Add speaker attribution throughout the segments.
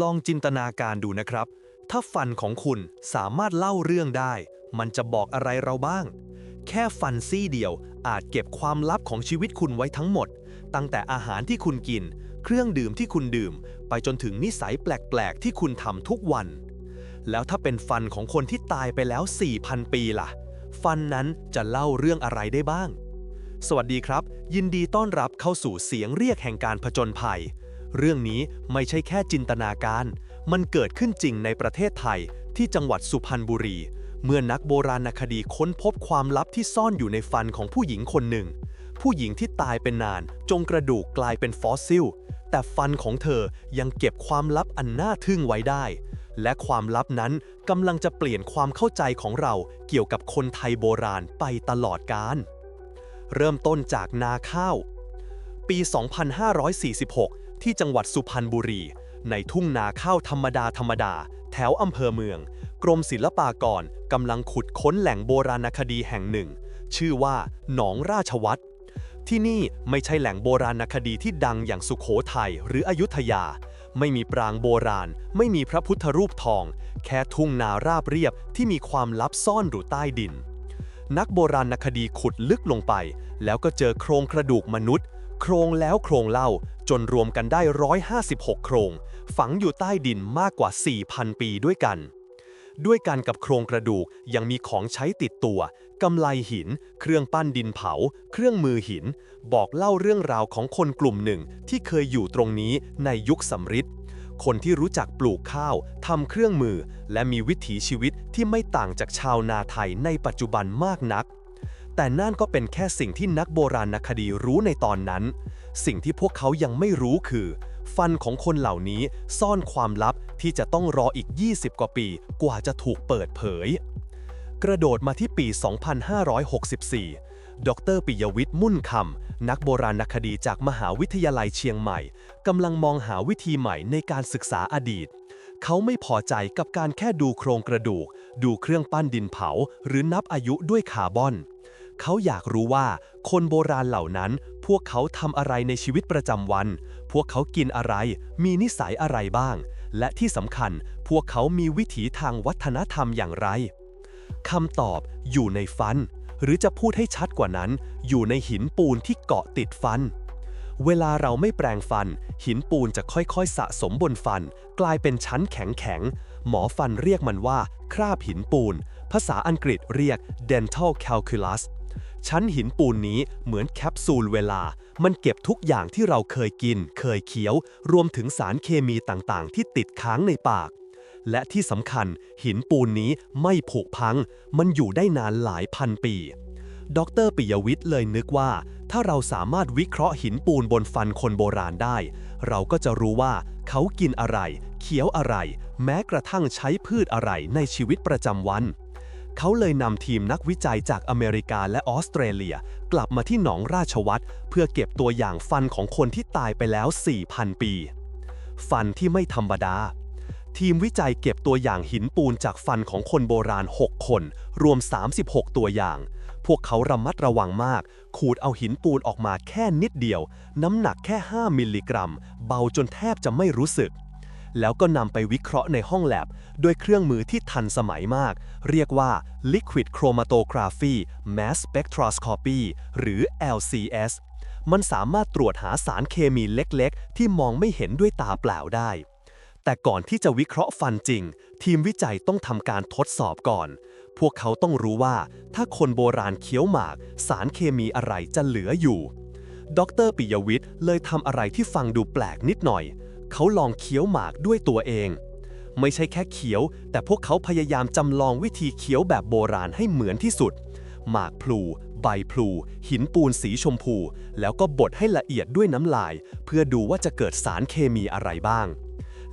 Speaker 1: ลองจินตนาการดูนะครับ ถ้าฟันของคุณสามารถเล่าเรื่องได้ มันจะบอกอะไรเราบ้าง แค่ฟันซี่เดียวอาจเก็บความลับของชีวิตคุณไว้ทั้งหมด ตั้งแต่อาหารที่คุณกิน เครื่องดื่มที่คุณดื่ม ไปจนถึงนิสัยแปลก ๆ ที่คุณทำทุกวัน แล้วถ้าเป็นฟันของคนที่ตายไปแล้ว 4,000 ปีล่ะ ฟันนั้นจะเล่าเรื่องอะไรได้บ้าง สวัสดีครับ ยินดีต้อนรับเข้าสู่เสียงเรียกแห่งการผจญภัย เรื่องนี้ไม่ใช่แค่จินตนาการ มันเกิดขึ้นจริงในประเทศไทยที่จังหวัดสุพรรณบุรี เมื่อนักโบราณคดีค้นพบความลับที่ซ่อนอยู่ในฟันของผู้หญิงคนหนึ่ง ผู้หญิงที่ตายเป็นนาน จงกระดูกกลายเป็นฟอสซิล แต่ฟันของเธอยังเก็บความลับอันน่าทึ่งไว้ได้ และความลับนั้นกำลังจะเปลี่ยนความเข้าใจของเราเกี่ยวกับคนไทยโบราณไปตลอดกาลเริ่มต้นจากนาข้าว ปี 2546 ที่จังหวัดสุพรรณบุรี ในทุ่งนาข้าวธรรมดาธรรมดา แถวอำเภอเมือง กรมศิลปากรกำลังขุดค้นแหล่งโบราณคดีแห่งหนึ่ง ชื่อว่าหนองราชวัตรที่นี่ไม่ใช่แหล่งโบราณคดีที่ดังอย่างสุขโขทัยหรืออยุธยา ไม่มีปรางโบราณ ไม่มีพระพุทธรูปทอง แค่ทุ่งนาราบเรียบที่มีความลับซ่อนอยู่ใต้ดิน นักโบราณคดีขุดลึกลงไป แล้วก็เจอโครงกระดูกมนุษย์ โครงแล้วโครงเล่าจนรวมกันได้ 156 โครง ฝังอยู่ใต้ดินมากกว่า 4,000 ปีด้วยกัน ด้วยกันกับโครงกระดูกยังมีของใช้ติดตัวกำไลหิน เครื่องปั้นดินเผา เครื่องมือหิน บอกเล่าเรื่องราวของคนกลุ่มหนึ่งที่เคยอยู่ตรงนี้ในยุคสำริดคนที่รู้จักปลูกข้าวทำเครื่องมือ และมีวิถีชีวิตที่ไม่ต่างจากชาวนาไทยในปัจจุบันมากนัก แต่นั่นก็เป็นแค่สิ่งที่นักโบราณคดีรู้ในตอนนั้น สิ่งที่พวกเขายังไม่รู้คือ ฟันของคนเหล่านี้ซ่อนความลับที่จะต้องรออีก 20 กว่าปีกว่าจะถูกเปิดเผย กระโดดมาที่ปี 2564 ดรปิยวิทย์มุ่นคำ นักโบราณคดีจากมหาวิทยาลัยเชียงใหม่กำลังมองหาวิธีใหม่ในการศึกษาอดีตเขาไม่พอใจกับการแค่ดูโครงกระดูก ดูเครื่องปั้นดินเผา หรือนับอายุด้วยคาร์บอน เขาอยากรู้ว่า คนโบราณเหล่านั้น พวกเขาทำอะไรในชีวิตประจำวัน พวกเขากินอะไร มีนิสัยอะไรบ้าง และที่สำคัญ พวกเขามีวิถีทางวัฒนธรรมอย่างไรคำตอบอยู่ในฟัน หรือจะพูดให้ชัดกว่านั้น อยู่ในหินปูนที่เกาะติดฟัน เวลาเราไม่แปรงฟัน หินปูนจะค่อยๆ สะสมบนฟัน กลายเป็นชั้นแข็งๆหมอฟันเรียกมันว่า คราบหินปูน ภาษาอังกฤษเรียก dental calculus ชั้นหินปูนนี้เหมือนแคปซูลเวลา มันเก็บทุกอย่างที่เราเคยกิน เคยเคี้ยว รวมถึงสารเคมีต่างๆ ที่ติดค้างในปาก และที่สำคัญหินปูนนี้ไม่ผุพัง มันอยู่ได้นานหลายพันปี ดรปิยวิทย์เลยนึกว่า ถ้าเราสามารถวิเคราะห์หินปูนบนฟันคนโบราณได้ เราก็จะรู้ว่าเขากินอะไร เคี้ยวอะไร แม้กระทั่งใช้พืชอะไรในชีวิตประจำวัน เขาเลยนำทีมนักวิจัยจากอเมริกาและออสเตรเลีย กลับมาที่หนองราชวัตรเพื่อเก็บตัวอย่างฟันของคนที่ตายไปแล้ว 4,000 ปี ฟันที่ไม่ธรรมดา ทีมวิจัยเก็บตัวอย่างหินปูนจากฟันของคนโบราณ 6 คน รวม 36 ตัวอย่าง พวกเขาระมัดระวังมาก ขูดเอาหินปูนออกมาแค่นิดเดียว น้ำหนักแค่ 5 มิลลิกรัม เบาจนแทบจะไม่รู้สึก แล้วก็นำไปวิเคราะห์ในห้องแลบด้วยเครื่องมือที่ทันสมัยมาก เรียกว่า Liquid Chromatography Mass Spectroscopy หรือ LCS มันสามารถตรวจหาสารเคมีเล็กๆ ที่มองไม่เห็นด้วยตาเปล่าได้ แต่ก่อนที่จะวิเคราะห์ฟันจริง ทีมวิจัยต้องทำการทดสอบก่อน พวกเขาต้องรู้ว่า ถ้าคนโบราณเคี้ยวหมาก สารเคมีอะไรจะเหลืออยู่ ดรปิยวิทย์เลยทำอะไรที่ฟังดูแปลกนิดหน่อย เขาลองเคี้ยวหมากด้วยตัวเอง ไม่ใช่แค่เคี้ยว แต่พวกเขาพยายามจำลองวิธีเคี้ยวแบบโบราณให้เหมือนที่สุด หมากพลู ใบพลู หินปูนสีชมพู แล้วก็บดให้ละเอียดด้วยน้ำลาย เพื่อดูว่าจะเกิดสารเคมีอะไรบ้าง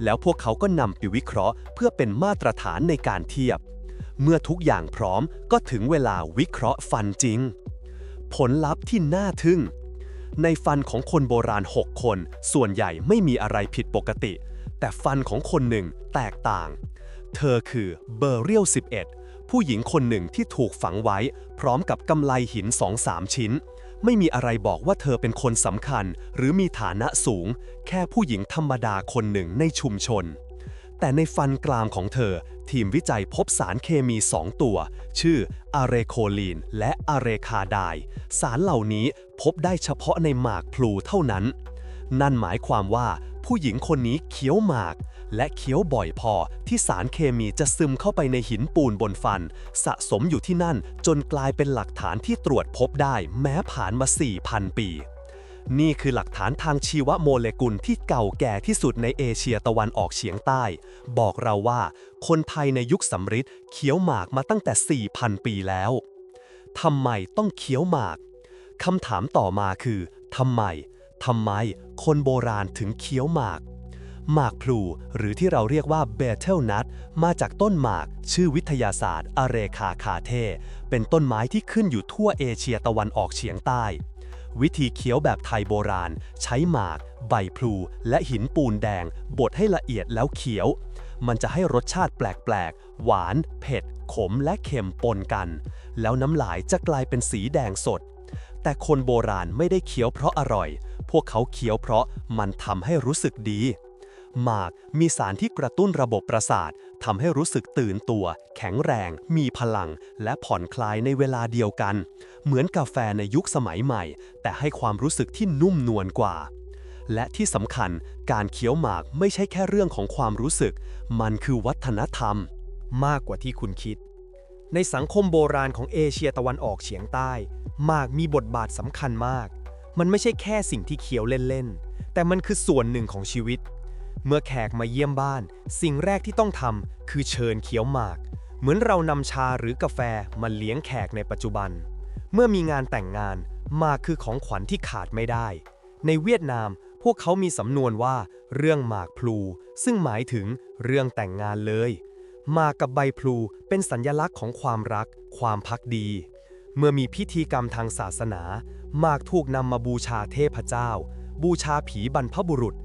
Speaker 1: แล้วพวกเขาก็นำไปวิเคราะห์ เพื่อเป็นมาตรฐานในการเทียบ เมื่อทุกอย่างพร้อมก็ถึงเวลาวิเคราะห์ฟันจริง ผลลัพธ์ที่น่าทึ่ง ในฟันของคนโบราณ 6 คน ส่วนใหญ่ไม่มีอะไรผิดปกติ แต่ฟันของคนหนึ่งแตกต่าง เธอคือเบอร์เรียล 11 ผู้หญิงคนหนึ่งที่ถูกฝังไว้ พร้อมกับกำไลหิน2-3ชิ้น ไม่มีอะไรบอกว่าเธอเป็นคนสำคัญ หรือมีฐานะสูง แค่ผู้หญิงธรรมดาคนหนึ่งในชุมชน แต่ในฟันกรามของเธอ ทีมวิจัยพบสารเคมี 2 ตัว ชื่ออะเรโคลีนและอะเรคาไดสารเหล่านี้พบได้เฉพาะในหมากพลูเท่านั้น นั่นหมายความว่าผู้หญิงคนนี้เคี้ยวหมาก และเคี้ยวบ่อยพอที่สารเคมีจะซึมเข้าไปในหินปูนบนฟัน สะสมอยู่ที่นั่นจนกลายเป็นหลักฐานที่ตรวจพบได้แม้ผ่านมา 4,000 ปี นี่คือหลักฐานทางชีวโมเลกุลที่เก่าแก่ที่สุดในเอเชียตะวันออกเฉียงใต้ บอกเราว่า คนไทยในยุคสำริดเคี้ยวหมากมาตั้งแต่ 4,000 ปีแล้วทำไมต้องเคี้ยวหมากคำถามต่อมาคือทำไมทำไม คนโบราณถึงเคี้ยวหมาก หมากพลูหรือที่เราเรียกว่าเบเทลนัทมาจากต้นหมาก ชื่อวิทยาศาสตร์อเรคาคาเท เป็นต้นไม้ที่ขึ้นอยู่ทั่วเอเชียตะวันออกเฉียงใต้ วิธีเคี้ยวแบบไทยโบราณ ใช้หมาก ใบพลู และหินปูนแดง บดให้ละเอียดแล้วเคี้ยว มันจะให้รสชาติแปลกๆ หวาน เผ็ด ขมและเค็มปนกัน แล้วน้ำลายจะกลายเป็นสีแดงสด แต่คนโบราณไม่ได้เคี้ยวเพราะอร่อย พวกเขาเคี้ยวเพราะมันทำให้รู้สึกดีหมากมีสารที่กระตุ้นระบบประสาท ทำให้รู้สึกตื่นตัว แข็งแรง มีพลัง และผ่อนคลายในเวลาเดียวกัน เหมือนกาแฟในยุคสมัยใหม่ แต่ให้ความรู้สึกที่นุ่มนวลกว่า และที่สำคัญการเคี้ยวหมากไม่ใช่แค่เรื่องของความรู้สึก มันคือวัฒนธรรม
Speaker 2: มากกว่าที่คุณคิด ในสังคมโบราณของเอเชียตะวันออกเฉียงใต้หมากมีบทบาทสำคัญมาก มันไม่ใช่แค่สิ่งที่เคี้ยวเล่นๆแต่มันคือส่วนหนึ่งของชีวิต เมื่อแขกมาเยี่ยมบ้าน สิ่งแรกที่ต้องทำคือเชิญเคี้ยวหมาก เหมือนเรานำชาหรือกาแฟมาเลี้ยงแขกในปัจจุบัน เมื่อมีงานแต่งงานหมากคือของขวัญที่ขาดไม่ได้ ในเวียดนามพวกเขามีสำนวนว่า เรื่องหมากพลู ซึ่งหมายถึงเรื่องแต่งงานเลยหมากกับใบพลูเป็นสัญลักษณ์ของความรัก ความพักดี เมื่อมีพิธีกรรมทางศาสนาหมากถูกนำมาบูชาเทพเจ้า บูชาผีบรรพบุรุษ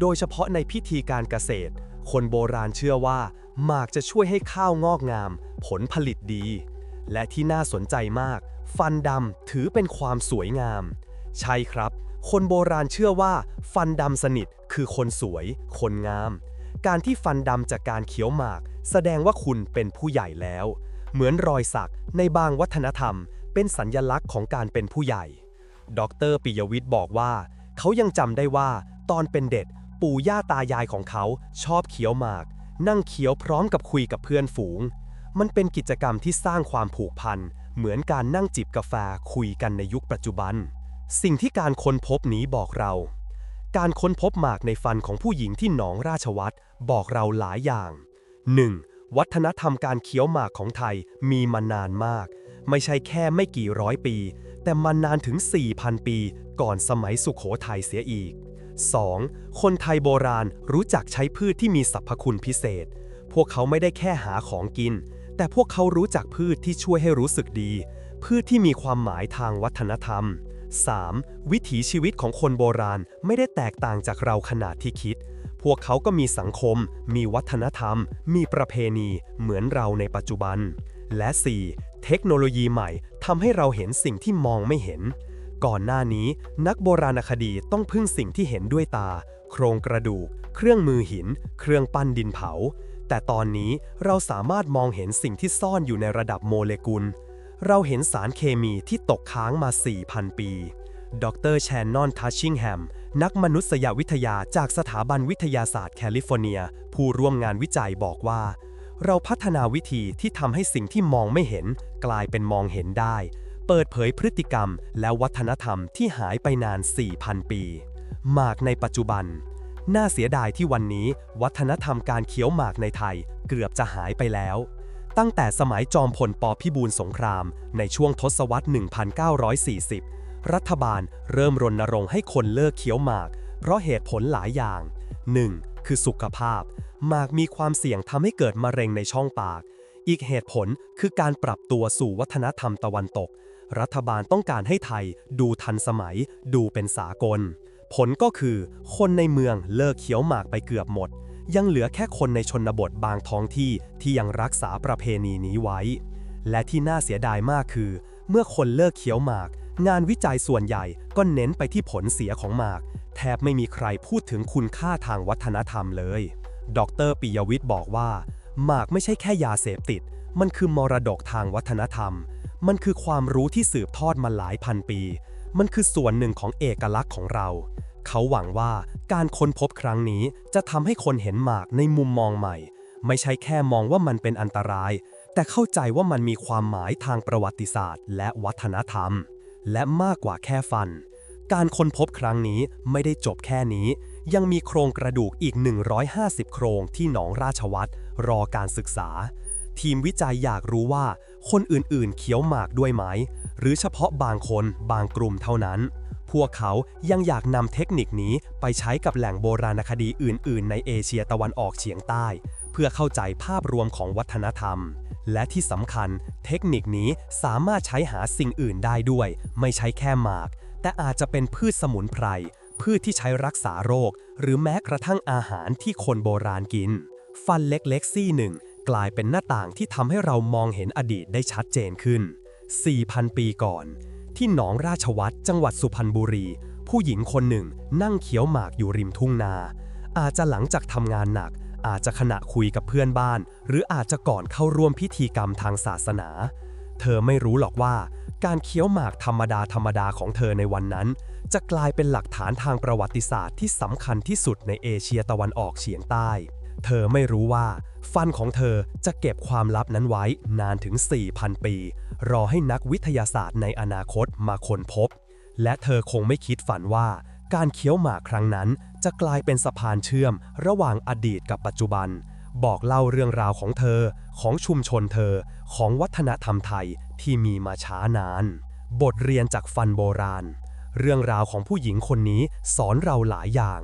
Speaker 2: โดยเฉพาะในพิธีการเกษตร คนโบราณเชื่อว่า หมากจะช่วยให้ข้าวงอกงาม ผลผลิตดี และที่น่าสนใจมาก ฟันดำถือเป็นความสวยงาม ใช่ครับ คนโบราณเชื่อว่า ฟันดำสนิทคือคนสวย คนงาม การที่ฟันดำจากการเคี้ยวหมาก แสดงว่าคุณเป็นผู้ใหญ่แล้ว เหมือนรอยสักในบางวัฒนธรรม เป็นสัญญลักษณ์ของการเป็นผู้ใหญ่ ดรปิยวิทย์บอกว่า เขายังจำได้ว่า ตอนเป็นเด็ก ปู่ย่าตายายของเขาชอบเคี้ยวหมาก นั่งเคี้ยวพร้อมกับคุยกับเพื่อนฝูง มันเป็นกิจกรรมที่สร้างความผูกพัน เหมือนการนั่งจิบกาแฟคุยกันในยุคปัจจุบัน สิ่งที่การค้นพบนี้บอกเรา การค้นพบหมากในฟันของผู้หญิงที่หนองราชวัตรบอกเราหลายอย่าง 1. วัฒนธรรมการเคี้ยวหมากของไทยมีมานานมาก ไม่ใช่แค่ไม่กี่ร้อยปี แต่มานานถึง 4,000 ปี ก่อนสมัยสุขโขทัยเสียอีก 2. คนไทยโบราณรู้จักใช้พืชที่มีสรรพคุณพิเศษ พวกเขาไม่ได้แค่หาของกิน แต่พวกเขารู้จักพืชที่ช่วยให้รู้สึกดี พืชที่มีความหมายทางวัฒนธรรม 3. วิถีชีวิตของคนโบราณไม่ได้แตกต่างจากเราขนาดที่คิด พวกเขาก็มีสังคม มีวัฒนธรรม มีประเพณีเหมือนเราในปัจจุบัน และ 4. เทคโนโลยีใหม่ทำให้เราเห็นสิ่งที่มองไม่เห็น ก่อนหน้านี้นักโบราณคดีต้องพึ่งสิ่งที่เห็นด้วยตา โครงกระดูก เครื่องมือหิน เครื่องปั้นดินเผา แต่ตอนนี้เราสามารถมองเห็นสิ่งที่ซ่อนอยู่ในระดับโมเลกุล เราเห็นสารเคมีที่ตกค้างมา 4,000 ปี ดรแชนนอนทัชชิงแฮม นักมนุษยวิทยาจากสถาบันวิทยาศาสตร์แคลิฟอร์เนีย ผู้ร่วมงานวิจัยบอกว่า เราพัฒนาวิธีที่ทำให้สิ่งที่มองไม่เห็น กลายเป็นมองเห็นได้ เปิดเผยพฤติกรรมและวัฒนธรรมที่หายไปนาน 4,000 ปี หมากในปัจจุบัน น่าเสียดายที่วันนี้วัฒนธรรมการเคี้ยวหมากในไทยเกือบจะหายไปแล้ว ตั้งแต่สมัยจอมพลปพิบูลสงคราม ในช่วงทศวรรษ 1940 รัฐบาลเริ่มรณรงค์ให้คนเลิกเคี้ยวหมาก เพราะเหตุผลหลายอย่าง 1. คือสุขภาพ หมากมีความเสี่ยงทำให้เกิดมะเร็งในช่องปากอีกเหตุผลคือการปรับตัวสู่วัฒนธรรมตะวันตก รัฐบาลต้องการให้ไทยดูทันสมัย ดูเป็นสากล ผลก็คือ คนในเมืองเลิกเคี้ยวหมากไปเกือบหมด ยังเหลือแค่คนในชนบทบางท้องที่ที่ยังรักษาประเพณีนี้ไว้ และที่น่าเสียดายมากคือ เมื่อคนเลิกเคี้ยวหมาก งานวิจัยส่วนใหญ่ก็เน้นไปที่ผลเสียของหมาก แทบไม่มีใครพูดถึงคุณค่าทางวัฒนธรรมเลย ดรปิยวิทย์บอกว่าหมากไม่ใช่แค่ยาเสพติด มันคือมรดกทางวัฒนธรรม มันคือความรู้ที่สืบทอดมาหลายพันปี มันคือส่วนหนึ่งของเอกลักษณ์ของเรา เขาหวังว่าการค้นพบครั้งนี้จะทำให้คนเห็นหมากในมุมมองใหม่ ไม่ใช่แค่มองว่ามันเป็นอันตราย แต่เข้าใจว่ามันมีความหมายทางประวัติศาสตร์ และวัฒนธรรม และมากกว่าแค่ฟัน การค้นพบครั้งนี้ไม่ได้จบแค่นี้ ยังมีโครงกระดูกอีก 150 โครงที่หนองราชวัตรรอการศึกษา ทีมวิจัยอยากรู้ว่า คนอื่นๆ เคี้ยวหมากด้วยไหม หรือเฉพาะบางคนบางกลุ่มเท่านั้น พวกเขายังอยากนำเทคนิคนี้ไปใช้กับแหล่งโบราณคดีอื่น ๆ ในเอเชียตะวันออกเฉียงใต้ เพื่อเข้าใจภาพรวมของวัฒนธรรม และที่สำคัญ เทคนิคนี้สามารถใช้หาสิ่งอื่นได้ด้วย ไม่ใช่แค่หมาก แต่อาจจะเป็นพืชสมุนไพรพืชที่ใช้รักษาโรค หรือแม้กระทั่งอาหารที่คนโบราณกิน ฟันเล็กๆซี่หนึ่ง กลายเป็นหน้าต่างที่ทำให้เรามองเห็นอดีตได้ชัดเจนขึ้น 4,000 ปีก่อน ที่หนองราชวัตรจังหวัดสุพรรณบุรี ผู้หญิงคนหนึ่ง นั่งเคี้ยวหมากอยู่ริมทุ่งนา อาจจะหลังจากทำงานหนัก อาจจะขณะคุยกับเพื่อนบ้าน หรืออาจจะก่อนเข้าร่วมพิธีกรรมทางศาสนา เธอไม่รู้หรอกว่า การเคี้ยวหมากธรรมดาธรรมดาของเธอในวันนั้น จะกลายเป็นหลักฐานทางประวัติศาสตร์ที่สำคัญที่สุดในเอเชียตะวันออกเฉียงใต้ เธอไม่รู้ว่า ฟันของเธอจะเก็บความลับนั้นไว้นานถึง 4,000 ปี รอให้นักวิทยาศาสตร์ในอนาคตมาค้นพบ และเธอคงไม่คิดฝันว่า การเคี้ยวหมากครั้งนั้น จะกลายเป็นสะพานเชื่อม ระหว่างอดีตกับปัจจุบัน บอกเล่าเรื่องราวของเธอ ของชุมชนเธอ ของวัฒนธรรมไทยที่มีมาช้านาน บทเรียนจากฟันโบราณ เรื่องราวของผู้หญิงคนนี้สอนเราหลายอย่าง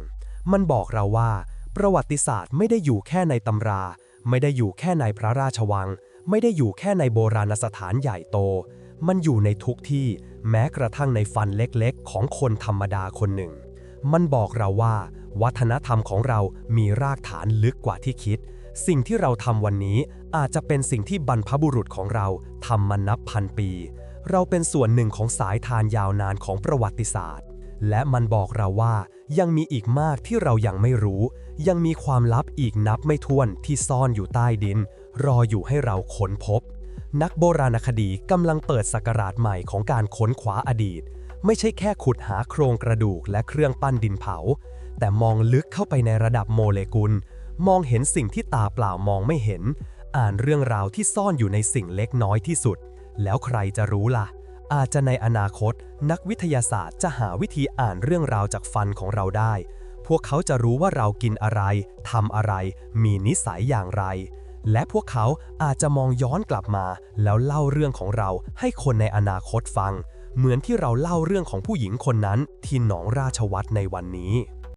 Speaker 2: มันบอกเราว่า ประวัติศาสตร์ไม่ได้อยู่แค่ในตำรา ไม่ได้อยู่แค่ในพระราชวัง ไม่ได้อยู่แค่ในโบราณสถานใหญ่โต มันอยู่ในทุกที่แม้กระทั่งในฟันเล็กๆ ของคนธรรมดาคนหนึ่ง มันบอกเราว่า วัฒนธรรมของเรามีรากฐานลึกกว่าที่คิด สิ่งที่เราทำวันนี้อาจจะเป็นสิ่งที่บรรพบุรุษของเราทำมานับพันปี เราเป็นส่วนหนึ่งของสายทานยาวนานของประวัติศาสตร์ และมันบอกเราว่ายังมีอีกมากที่เรายังไม่รู้ ยังมีความลับอีกนับไม่ถ้วนที่ซ่อนอยู่ใต้ดิน รออยู่ให้เราค้นพบ นักโบราณคดีกำลังเปิดศักราชใหม่ของการค้นคว้าอดีต ไม่ใช่แค่ขุดหาโครงกระดูกและเครื่องปั้นดินเผา แต่มองลึกเข้าไปในระดับโมเลกุล มองเห็นสิ่งที่ตาเปล่ามองไม่เห็น อ่านเรื่องราวที่ซ่อนอยู่ในสิ่งเล็กน้อยที่สุด แล้วใครจะรู้ล่ะ อาจจะในอนาคต นักวิทยาศาสตร์จะหาวิธีอ่านเรื่องราวจากฟันของเราได้ พวกเขาจะรู้ว่าเรากินอะไรทำอะไร มีนิสัยอย่างไร และพวกเขาอาจจะมองย้อนกลับมา แล้วเล่าเรื่องของเราให้คนในอนาคตฟัง เหมือนที่เราเล่าเรื่องของผู้หญิงคนนั้นที่หนองราชวัตรในวันนี้